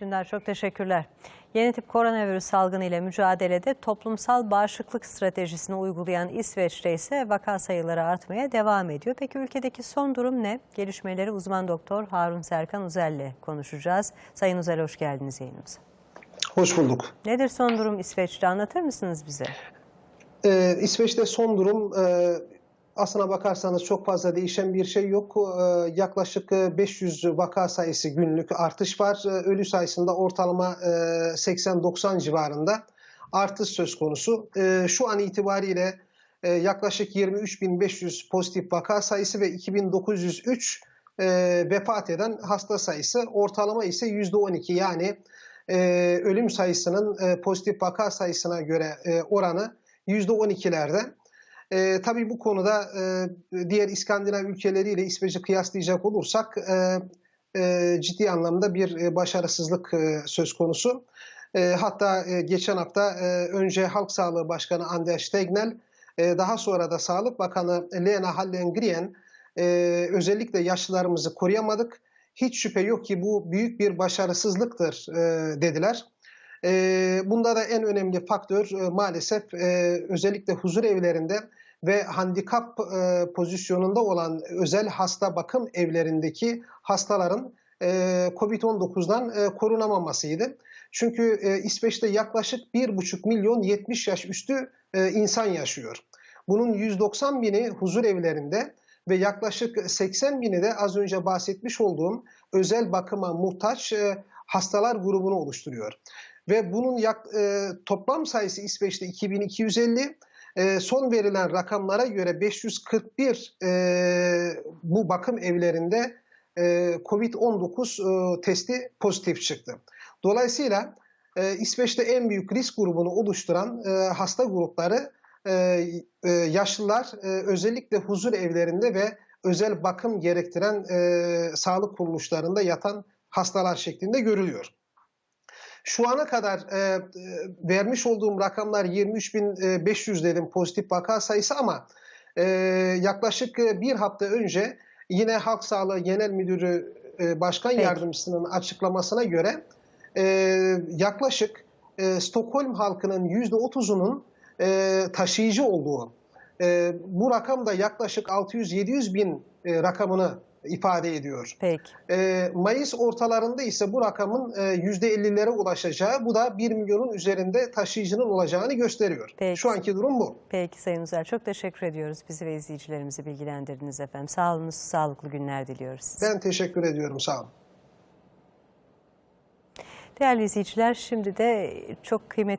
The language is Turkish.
Dündar çok teşekkürler. Yeni tip koronavirüs salgını ile mücadelede toplumsal bağışıklık stratejisini uygulayan İsveç'te ise vaka sayıları artmaya devam ediyor. Peki ülkedeki son durum ne? Gelişmeleri uzman doktor Harun Serkan Uzel ile konuşacağız. Sayın Uzel hoş geldiniz yayınımıza. Hoş bulduk. Nedir son durum İsveç'te anlatır mısınız bize? Ee, İsveç'te son durum e, aslına bakarsanız çok fazla değişen bir şey yok. Ee, yaklaşık e, 500 vaka sayısı günlük artış var. Ee, ölü sayısında ortalama e, 80-90 civarında artış söz konusu. Ee, şu an itibariyle e, yaklaşık 23.500 pozitif vaka sayısı ve 2.903 e, vefat eden hasta sayısı. Ortalama ise %12 yani e, ölüm sayısının e, pozitif vaka sayısına göre e, oranı %12'lerde. E, tabii bu konuda e, diğer İskandinav ülkeleriyle İsveç'i kıyaslayacak olursak e, e, ciddi anlamda bir e, başarısızlık e, söz konusu. E, hatta e, geçen hafta e, önce Halk Sağlığı Başkanı Anders Tegnell, e, daha sonra da Sağlık Bakanı Lena Hallengren e, özellikle yaşlılarımızı koruyamadık. Hiç şüphe yok ki bu büyük bir başarısızlıktır e, dediler. E, bunda da en önemli faktör e, maalesef e, özellikle huzur evlerinde ve handikap e, pozisyonunda olan özel hasta bakım evlerindeki hastaların e, COVID-19'dan e, korunamamasıydı. Çünkü İsveç'te yaklaşık 1,5 milyon 70 yaş üstü insan yaşıyor. Bunun 190 bini huzur evlerinde ve yaklaşık 80 bini de az önce bahsetmiş olduğum özel bakıma muhtaç hastalar grubunu oluşturuyor. Ve bunun yak, e, toplam sayısı İsveç'te 2250, e, son verilen rakamlara göre 541 e, bu bakım evlerinde e, COVID-19 e, testi pozitif çıktı. Dolayısıyla e, İsveç'te en büyük risk grubunu oluşturan e, hasta grupları e, e, yaşlılar e, özellikle huzur evlerinde ve özel bakım gerektiren e, sağlık kuruluşlarında yatan hastalar şeklinde görülüyor. Şu ana kadar e, e, vermiş olduğum rakamlar 23.500 dedim pozitif vaka sayısı ama e, yaklaşık e, bir hafta önce yine Halk Sağlığı Genel Müdürü e, Başkan Peki. Yardımcısının açıklamasına göre e, yaklaşık e, Stockholm halkının %30'unun e, taşıyıcı olduğu, e, bu rakam da yaklaşık 600-700 bin e, rakamını ifade ediyor. Peki. E, Mayıs ortalarında ise bu rakamın e, %50'lere ulaşacağı, bu da 1 milyonun üzerinde taşıyıcının olacağını gösteriyor. Peki. Şu anki durum bu. Peki Sayın Uzel çok teşekkür ediyoruz. Bizi ve izleyicilerimizi bilgilendirdiniz efendim. Sağ olunuz, sağlıklı günler diliyoruz size. Ben teşekkür ediyorum, sağ olun. Değerli izleyiciler şimdi de çok kıymetli